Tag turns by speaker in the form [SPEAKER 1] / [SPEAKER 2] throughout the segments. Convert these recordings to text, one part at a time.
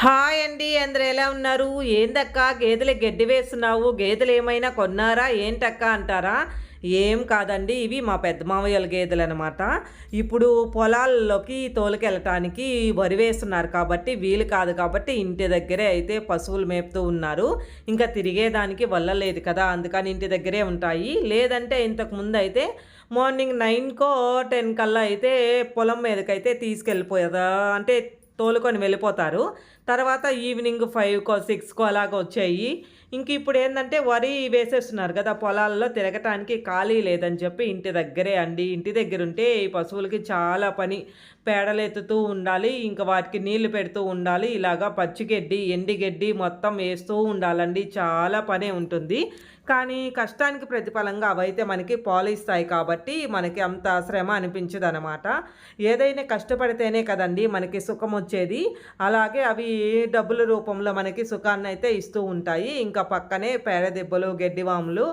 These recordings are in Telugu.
[SPEAKER 1] హాయ్ అండి అందరు ఎలా ఉన్నారు? ఏందక్క గేదెలు గడ్డి వేస్తున్నావు? గేదెలు ఏమైనా కొన్నారా? ఏంటక్క అంటారా? ఏం కాదండి ఇవి మా పెద్ద మామయ్యల గేదెలు అనమాట ఇప్పుడు పొలాల్లోకి తోలుకెళ్ళటానికి వరి వేస్తున్నారు కాబట్టి వీలు కాదు కాబట్టి ఇంటి దగ్గరే అయితే పశువులు మేపుతూ ఉన్నారు. ఇంకా తిరిగేదానికి వల్ల లేదు కదా అందుకని ఇంటి దగ్గరే ఉంటాయి. లేదంటే ఇంతకు ముందు అయితే మార్నింగ్ నైన్కో టెన్ కల్లా అయితే పొలం మీదకైతే తీసుకెళ్ళిపోయేదా? అంటే తోలుకొని వెళ్ళిపోతారు. తర్వాత ఈవినింగ్ ఫైవ్కో సిక్స్కో అలాగ వచ్చాయి. ఇంక ఇప్పుడు ఏంటంటే వరి వేసేస్తున్నారు కదా పొలాల్లో తిరగటానికి ఖాళీ లేదని చెప్పి ఇంటి దగ్గరే అండి. ఇంటి దగ్గర ఉంటే ఈ పశువులకి చాలా పని. పేడలెత్తుతూ ఉండాలి ఇంకా వాటికి నీళ్ళు పెడుతూ ఉండాలి ఇలాగా పచ్చిగడ్డి ఎండిగడ్డి మొత్తం వేస్తూ ఉండాలండి. చాలా పనే ఉంటుంది. కానీ కష్టానికి ప్రతిఫలంగా అవైతే మనకి పాలు ఇస్తాయి కాబట్టి మనకి అంత శ్రమ అనిపించదు అనమాట ఏదైనా కష్టపడితేనే కదండి మనకి సుఖం వచ్చేది అలాగే అవి డబ్బుల రూపంలో మనకి సుఖాన్ని అయితే ఇస్తూ ఉంటాయి. ఇంకా పక్కనే పేడదెబ్బలు గడ్డివాములు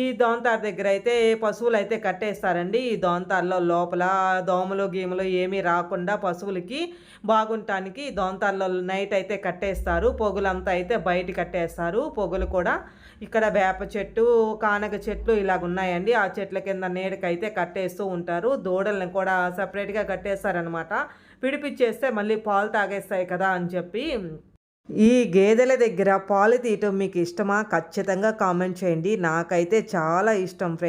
[SPEAKER 1] ఈ దోంతార్ దగ్గర అయితే పశువులు అయితే కట్టేస్తారండి. ఈ దోంతార్లో లోపల దోమలు గీములు ఏమీ రాకుండా పశువులకి బాగుంటానికి దోంతార్లో నైట్ అయితే కట్టేస్తారు. పొగులంతా అయితే బయట కట్టేస్తారు. పొగులు కూడా ఇక్కడ వేప చెట్టు కానగ చెట్లు ఇలాగ ఉన్నాయండి ఆ చెట్ల కింద నీడకైతే కట్టేస్తూ ఉంటారు. దూడల్ని కూడా సపరేట్గా కట్టేస్తారనమాట పిడిపిచ్చేస్తే మళ్ళీ పాలు తాగేస్తాయి కదా అని చెప్పి ఈ గేదెల దగ్గర పాలు తీయటం మీకు ఇష్టమా? ఖచ్చితంగా కామెంట్ చేయండి. నాకైతే చాలా ఇష్టం ఫ్రెండ్